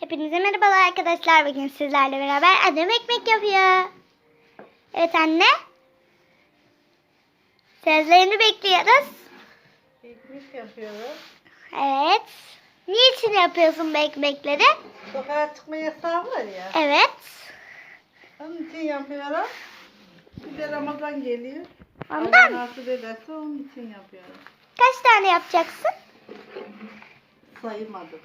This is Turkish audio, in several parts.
Hepinize merhabalar arkadaşlar. Bugün sizlerle beraber annem ekmek yapıyor. Evet anne. Sözlerini bekliyoruz. Ekmek yapıyoruz. Evet. Niçin yapıyorsun bu ekmekleri? Sokağa çıkma yasağı var ya. Evet. Onun için yapıyorum. Bir de Ramazan geliyor. Allah Ondan. nasip ederse onun için yapıyorum. Kaç tane yapacaksın? Saymadım.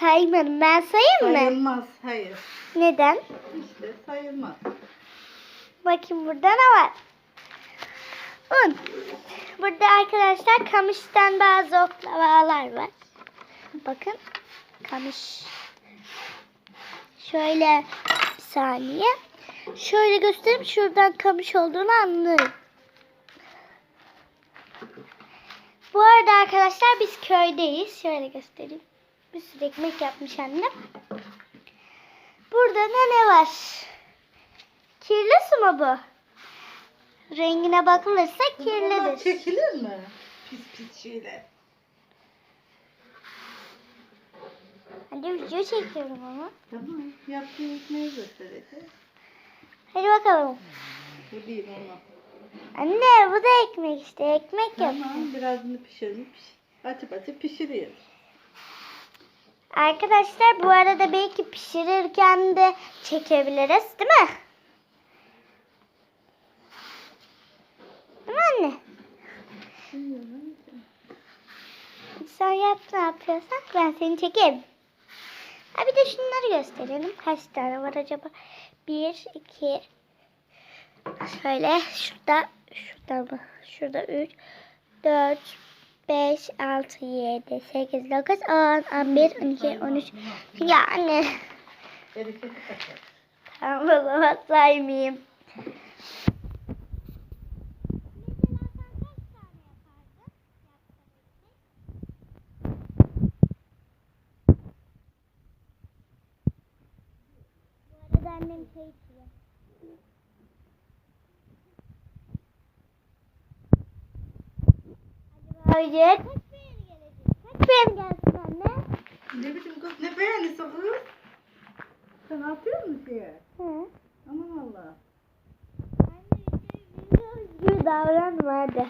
Saymadım. Ben sayayım mı? Sayılmaz. Hayır. Neden? İşte sayılmaz. Bakayım burada ne var? Un. Burada arkadaşlar kamıştan bazı oklavalar var. Bakın. Kamış. Şöyle bir saniye. Şöyle göstereyim. Şuradan kamış olduğunu anlayın. Bu arada arkadaşlar biz köydeyiz. Şöyle göstereyim. Bir sürü ekmek yapmış annem. Burada da ne var? Kirli su mu bu? Rengine bakılırsa kirlidir. çekilir mi? Pis pis şeyler. Hadi video çekiyorum ama. Tamam. Yaptığın ekmeği göstereceğiz. Hadi bakalım. Bu değil onu. Anne bu da ekmek işte. Ekmek yap. Tamam. Birazını pişirip açıp açıp pişiriyoruz. Arkadaşlar bu arada belki pişirirken de çekebiliriz değil mi? Değil mi anne? Sen yap ne yapıyorsan ben seni çekeyim. Ha bir de şunları gösterelim. Kaç tane var acaba? Bir, iki. Şöyle şurada, şurada mı? Şurada üç, dört, beş, altı, yedi, sekiz, dokuz, on, on bir, on iki, on üç. Ya anne. Bereketi kaçar. Tamam o zaman saymayayım. Bu arada annem içiyor. Hadi Kaç beğeni gelecek? Kaç beğeni gelsin anne? Ne biçim kız ne beğenirse kız? Sen atıyor musun şeye? Hı. Aman Allah. Gibi davranma hadi.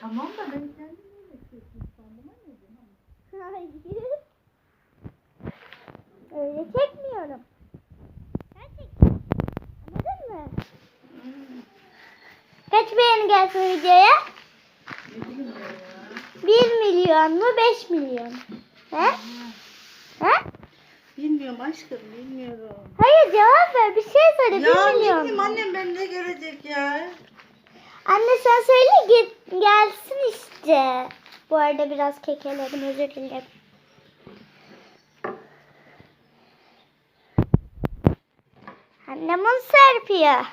Tamam da ben kendim öyle çektim sandım anneciğim. Hayır. Öyle çekmiyorum. Ben çekiyorum. Anladın mı? Kaç beğeni gelsin videoya? Ne bileyim ben ya. 1 milyon mu 5 milyon? He? He? Bilmiyorum aşkım bilmiyorum. Hayır cevap ver bir şey söyle 1 Ya ne milyon. bileyim mu? annem ben ne gelecek ya? Anne sen söyle git, gelsin işte. Bu arada biraz kekeledim özür dilerim. Annem onu serpiyor.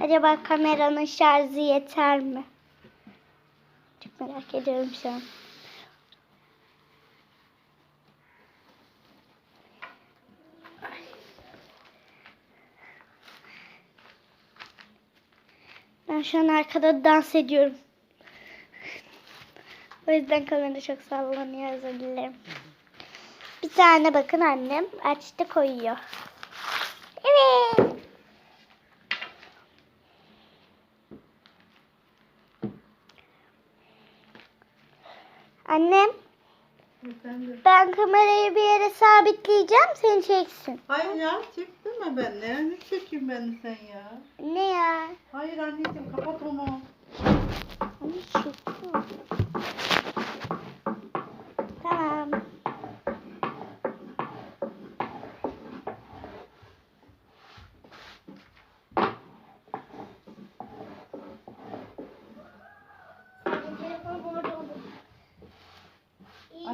Acaba kameranın şarjı yeter mi? Çok merak ediyorum şu an. Ben şu an arkada dans ediyorum. O yüzden kamera çok sallanıyor özür dilerim. Bir tane bakın annem açtı koyuyor. Evet. Annem Efendim. ben kamerayı bir yere sabitleyeceğim seni çeksin. Hayır ya çektirme ben ne? Ne çekeyim ben sen ya? Ne ya? Hayır anneciğim kapat onu. Onu çekiyor.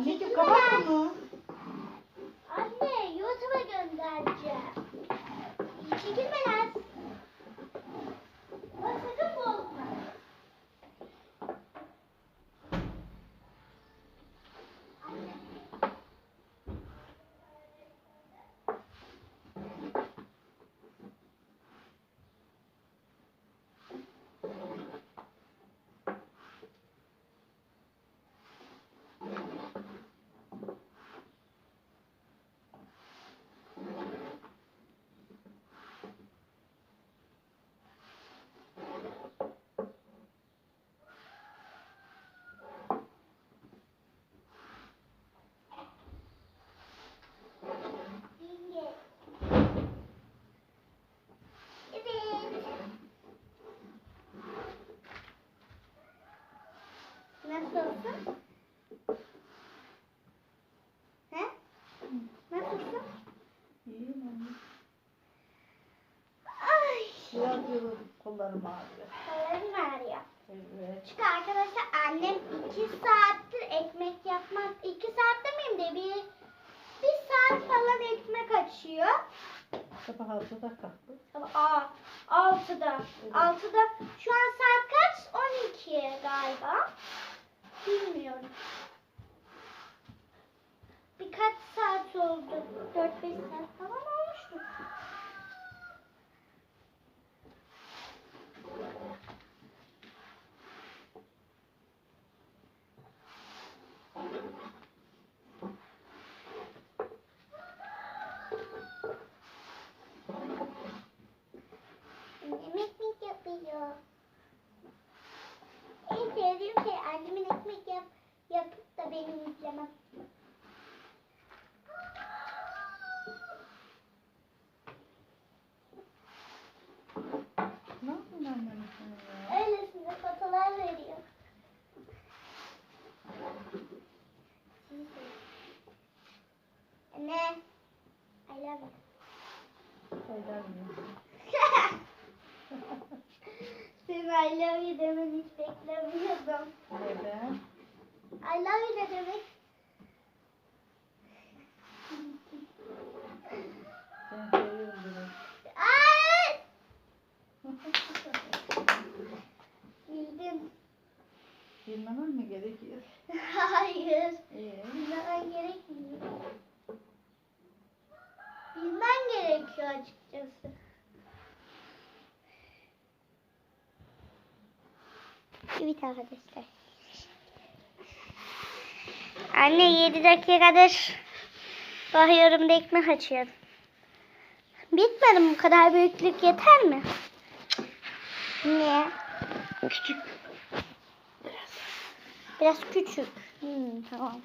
Thank you Biraz yoruldum. Kollarım ağrıyor. Kollarım ağrıyor. Evet. Çünkü arkadaşlar annem iki saattir ekmek yapmak, iki saat demeyeyim de bir, bir saat falan ekmek açıyor. Sabah altıda kalktım. Ama aa, altıda. Evet. Altıda. Şu an saat kaç? 12 galiba. Bilmiyorum. Birkaç saat oldu. 4-5 saat falan olmuştur. Annem ekmek yapıyor. En sevdiğim şey annemin ekmek yap, yapıp da benim izlemem. Ne yapıyorsun annem sen ya? Öylesine fotolar veriyor. Anne. I love you. Haydan ya. Senin I love you demeni hiç beklemiyordum. Neden? I love you ne demek? Ben seviyorum. Ay! Bildin. Bilmemem mi gerekiyor? Hayır. İyi. Bilmemen gerekmiyor. Bilmen gerekiyor açıkçası. Evet arkadaşlar. Anne 7 dakikadır bakıyorum da ekmek açıyorum. Bitmedi? Bu kadar büyüklük yeter mi? Niye? Küçük. Biraz küçük. Hmm, tamam.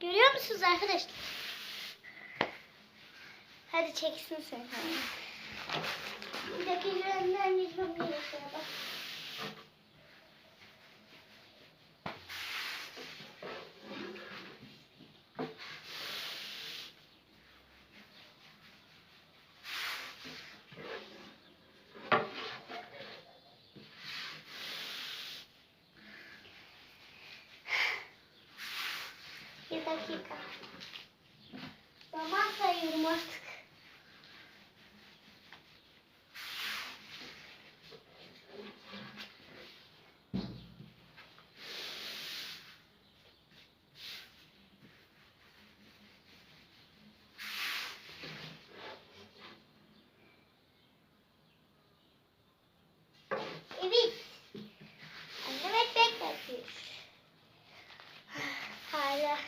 Görüyor musunuz arkadaşlar? Hadi çeksin sen. Bir dakika önden geçmem gerekiyor. Bak. Bir dakika. Zaman sayıyorum artık. Evet. Annem ekmek yapıyor. Hala.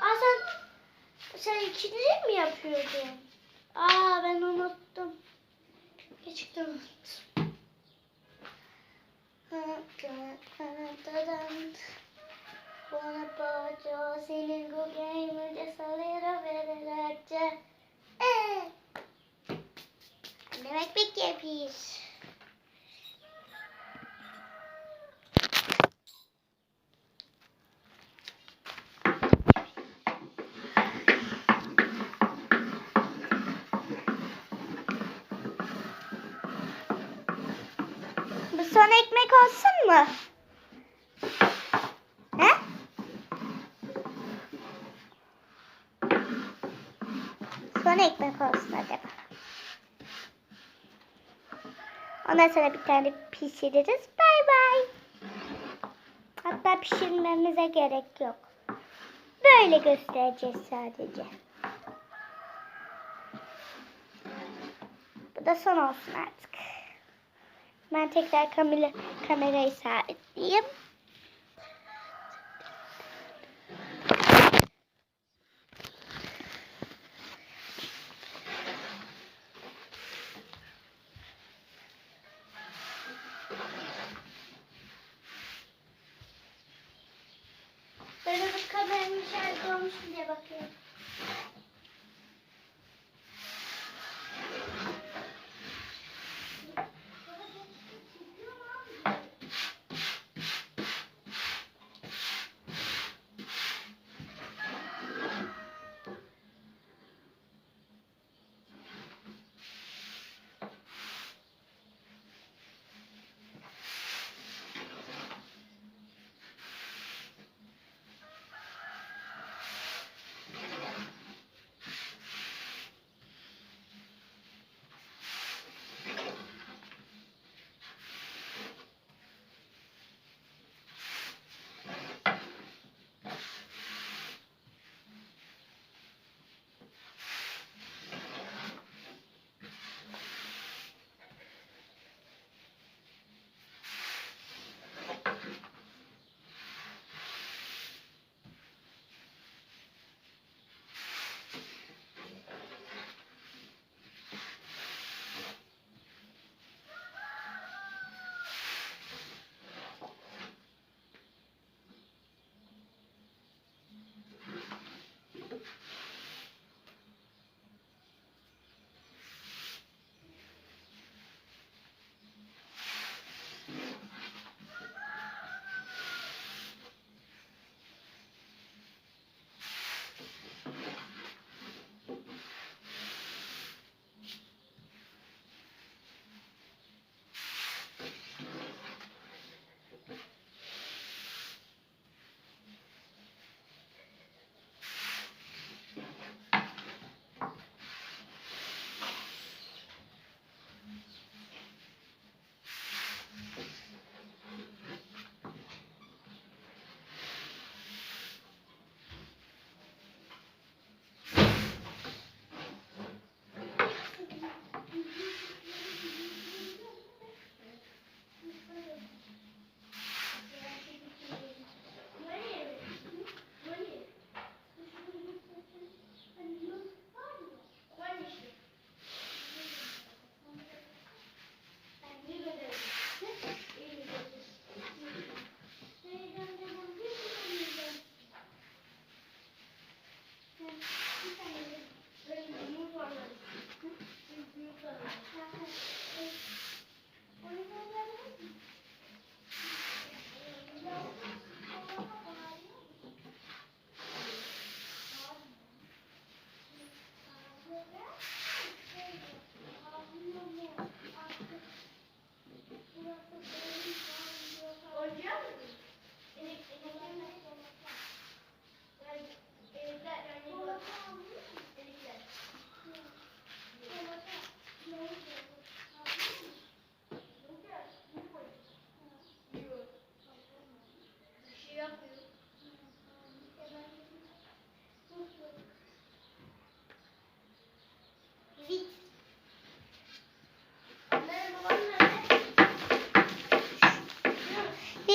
Aa sen, sen yapıyordun? Aa ben unuttum. Gerçekten unuttum. Buona poggio, bu game just a little bit larger. Eh. Annem son ekmek olsun mu? He? Son ekmek olsun acaba. Ondan sonra bir tane pişiririz. Bay bay. Hatta pişirmemize gerek yok. Böyle göstereceğiz sadece. Bu da son olsun artık. Ben tekrar kamera, kamerayı sabitleyeyim. Böyle bir kameranın şarjı olmuş mu diye bakıyorum.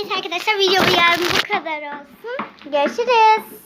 Evet arkadaşlar video bu yarın bu kadar olsun. Görüşürüz.